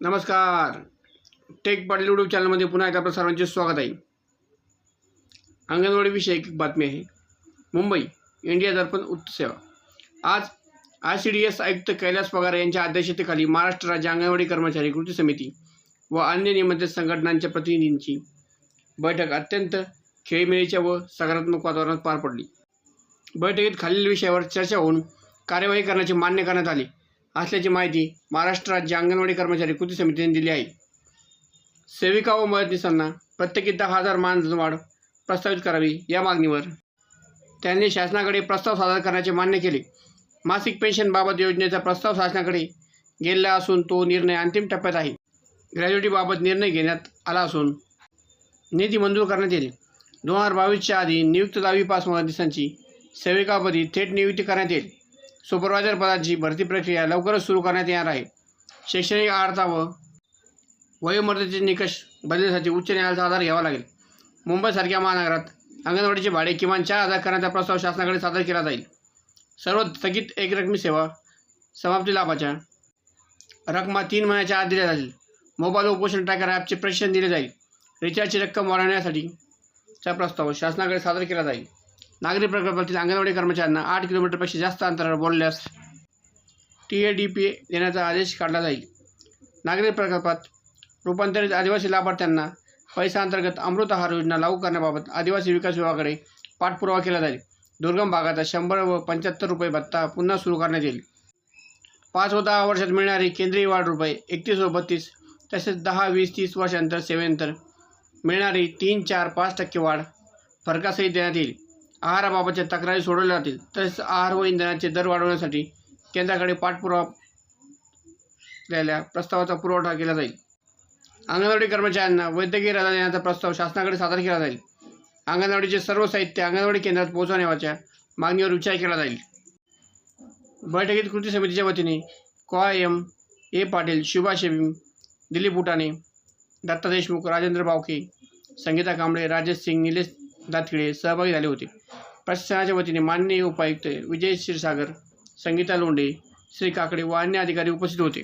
नमस्कार. Take Patil YouTube चॅनलमध्ये पुन्हा एकदा प्रसारांचे सर्वांचे स्वागत आहे. अंगणवाडीविषयी एक बातमी आहे. मुंबई इंडिया दर्पण उच्च आज आय सी डी एस आयुक्त कैलास पगार यांच्या अध्यक्षतेखाली महाराष्ट्र राज्य अंगणवाडी कर्मचारी कृती समिती व अन्य निमंत्रित संघटनांच्या प्रतिनिधींची बैठक अत्यंत खेळीमेळीच्या व सकारात्मक वातावरणात पार पडली. बैठकीत खालील विषयावर चर्चा होऊन कार्यवाही करण्याचे मान्य करण्यात आले. असल्याची माहिती महाराष्ट्र राज्य अंगणवाडी कर्मचारी कृती समितीने दिली आहे. सेविका व मदतनीसांना प्रत्येकी दहा हजार मानधनवाढ प्रस्तावित करावी या मागणीवर त्यांनी शासनाकडे प्रस्ताव सादर करण्याचे मान्य केले. मासिक पेन्शनबाबत योजनेचा प्रस्ताव शासनाकडे गेलेला असून तो निर्णय अंतिम टप्प्यात आहे. ग्रॅज्युटीबाबत निर्णय घेण्यात आला असून निधी मंजूर करण्यात येईल. दोन हजार बावीसच्या आधी नियुक्त दहावी पास मदतनीसांची सेविकापदी थेट नियुक्ती करण्यात येईल. सुपरवायझर पदाची भरती प्रक्रिया लवकरच सुरू करण्यात येणार आहे. शैक्षणिक अर्हता व वयोमर्यादेचे निकष बदलण्यासाठी उच्च न्यायालयाचा आधार घ्यावा लागेल. मुंबईसारख्या महानगरात अंगणवाडीचे भाडे किमान चार हजार करण्याचा प्रस्ताव शासनाकडे सादर केला जाईल. सर्व स्थगित एकरकमी सेवा समाप्ती लाभाच्या रकमा तीन महिन्याच्या आत दिल्या जातील. मोबाईल उपोषण ट्रॅकर ॲपचे प्रशिक्षण दिले जाईल. रिचार्जची रक्कम वाढवण्यासाठी चा प्रस्ताव शासनाकडे सादर केला जाईल. नागरी प्रकल्पातील अंगणवाडी कर्मचाऱ्यांना आठ किलोमीटरपेक्षा जास्त अंतरावर बोलल्यास टी ए डी पी देण्याचा आदेश काढला जाईल. नागरी प्रकल्पात रूपांतरित आदिवासी लाभार्थ्यांना पैसा अंतर्गत अमृत आहार योजना लागू करण्याबाबत आदिवासी विकास विभागाकडे पाठपुरावा केला जाईल. दुर्गम भागाचा शंभर व पंच्याहत्तर रुपये भत्ता पुन्हा सुरू करण्यात येईल. पाच व दहा वर्षात मिळणारी केंद्रीय वाढ रुपये एकतीस व बत्तीस तसेच दहा वीस तीस वर्षांतर सेवेनंतर मिळणारी तीन चार पाच टक्के वाढ फरकासहित देण्यात येईल. आहाराबाबतच्या तक्रारी सोडवल्या जातील. तसेच आहार व इंधनाचे दर वाढवण्यासाठी केंद्राकडे पाठपुरावा द्यायला प्रस्तावाचा पुरवठा केला जाईल. अंगणवाडी कर्मचाऱ्यांना वैद्यकीय रजा देण्याचा प्रस्ताव शासनाकडे सादर केला जाईल. अंगणवाडीचे सर्व साहित्य अंगणवाडी केंद्रात पोहोचवण्याच्या मागणीवर विचार केला जाईल. बैठकीत कृती समितीच्या वतीने कॉ. एम. ए. पाटील शुभा शेबीम दिलीप बुटाणे दत्ता देशमुख राजेंद्र बावके संगीता कांबळे राजेश सिंग निलेश दातखिळे सहभागी झाले होते. प्रशासनाच्या वतीने माननीय उपायुक्त विजय क्षीरसागर संगीता लोंढे श्री काकडे व अन्य अधिकारी उपस्थित होते.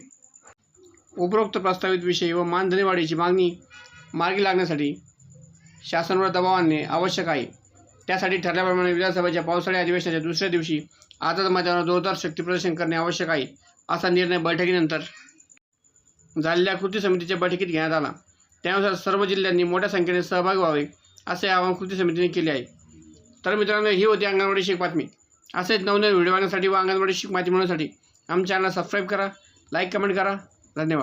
उपरोक्त प्रस्तावित विषय व मानधनी वाढीची मागणी मार्गी लागण्यासाठी शासनावर दबाव आणणे आवश्यक आहे. त्यासाठी ठरल्याप्रमाणे विधानसभेच्या पावसाळी अधिवेशनाच्या दुसऱ्या दिवशी आझाद मैदानावर जोरदार शक्ती प्रदर्शन करणे आवश्यक आहे असा निर्णय बैठकीनंतर झालेल्या कृती समितीच्या बैठकीत घेण्यात आला. त्यानुसार सर्व जिल्ह्यांनी मोठ्या संख्येने सहभागी व्हावे असे आवाहन कृती समितीने केले आहे. तर मित्रांनो ही होती अंगणवाडी शिक बातमी. असेच नवनवीन व्हिडिओ आणण्यासाठी व अंगणवाडी शिक माहिती मिळवण्यासाठी आमच्या चॅनलला सबस्क्राईब करा लाईक कमेंट करा. धन्यवाद.